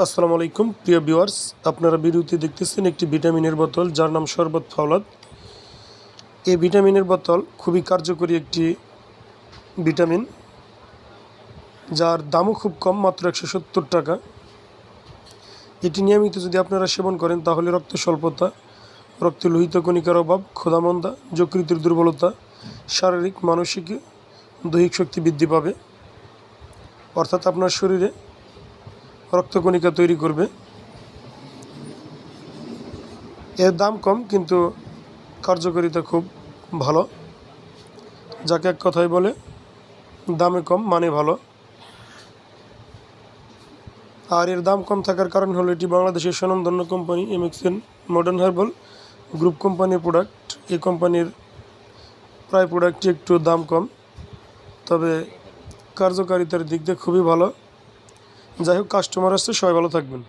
আসসালামু আলাইকুম, প্রিয় ভিউয়ার্স, আপনারা বিরতি দেখতেছেন একটি ভিটামিনের বোতল, যার নাম শরবত ফাওলাদ। এই ভিটামিনের বোতল খুবই কার্যকরী একটি ভিটামিন, যার দামও খুব কম, মাত্র একশো সত্তর টাকা। এটি নিয়মিত যদি আপনারা সেবন করেন, তাহলে রক্ত স্বল্পতা রক্তে লোহিত কণিকার অভাব, ক্ষুধামন্দা, যকৃতির দুর্বলতা, শারীরিক, মানসিক, দৈহিক শক্তি বৃদ্ধি পাবে। অর্থাৎ আপনার শরীরে রক্তকণিকা তৈরি করবে। এর দাম কম, কিন্তু কার্যকারিতা খুব ভালো। যাকে এক কথায় বলে, দামে কম মানে ভালো। আর এর দাম কম থাকার কারণ হলো, এটি বাংলাদেশের স্বনামধন্য company MXN modern herbal group কোম্পানির প্রোডাক্ট এই কোম্পানির প্রায় প্রোডাক্টটি একটু দাম কম, তবে কার্যকারিতার দিক দিয়ে খুবই ভালো। যাই হোক কাস্টমার আসছে সবাই ভালো থাকবেন।